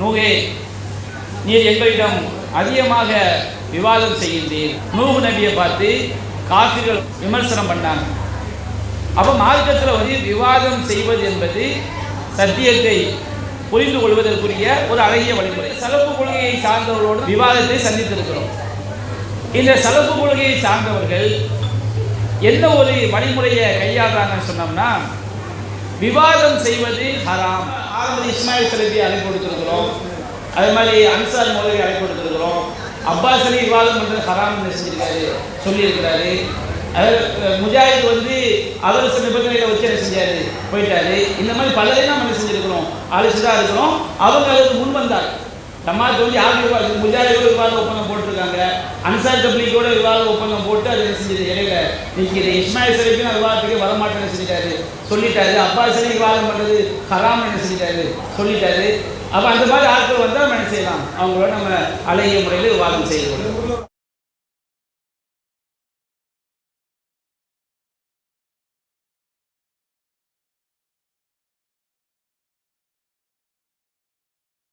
நூகே நீர் எங்களிடம் அதிகமாக விவாதம் செய்கின்றீர் நூகு நபியை பார்த்து காஃபிர்கள் விமர்சனம் பண்ணாங்க. அப்போ மார்க்கத்தில் வந்து விவாதம் செய்வது என்பது சத்தியத்தை புரிந்து கொள்வதற்குரிய ஒரு அழகிய வழிமுறை. சலப்பு கொள்கையை சார்ந்தவர்களோடு விவாதத்தை சந்தித்திருக்கிறோம். இந்த சலப்பு கொள்கையை சார்ந்தவர்கள் எந்த ஒரு வழிமுறையை கையாளுறாங்கன்னு சொன்னோம்னா விவாதம் செய்வது ஹராம். ஆரம்பத்தில் இஸ்மாயில் சலபி அழைப்பு கொடுத்துருக்கிறோம் அதே மாதிரி அன்சார் மௌலவி அழைப்பு கொடுத்துருக்கிறோம் அப்பாஸ் அலி விவாதம் பண்ணுறது ஹராம் செஞ்சிருக்காரு சொல்லியிருக்கிறாரு. அதாவது முஜாஹித் வந்து அவர் சில நிபந்தனைகளை வச்சு என்ன செஞ்சாரு? போயிட்டாரு. இந்த மாதிரி பலரையும் நம்ம என்ன செஞ்சிருக்கிறோம்? அழைச்சு தான் இருக்கிறோம். அவங்க அதுக்கு முன் வந்தார் ஜமாத் வந்து யார் விவாதம் முஜாஹிதோட விவாத ஒப்பந்தம் போட்டிருக்காங்க. அன்சார் தப்லீக்கோட விவாத ஒப்பந்தம் போட்டு அது என்ன செஞ்சது? இடையில நிற்கிது இஸ்மாயில் சலிக்கும் அது விவாதத்துக்கு வரமாட்டேன்னு செஞ்சிட்டாரு சொல்லிட்டாரு? அப்பா அலி விவாதம் பண்ணுறது ஹராம் என்ன செஞ்சிட்டாரு சொல்லிட்டாரு. அப்போ அந்த மாதிரி ஆட்கள் வந்தால் நம்ம என்ன செய்யலாம்? அவங்களோட நம்ம அழகிய முறையில் விவாதம் செய்யக்கூடாது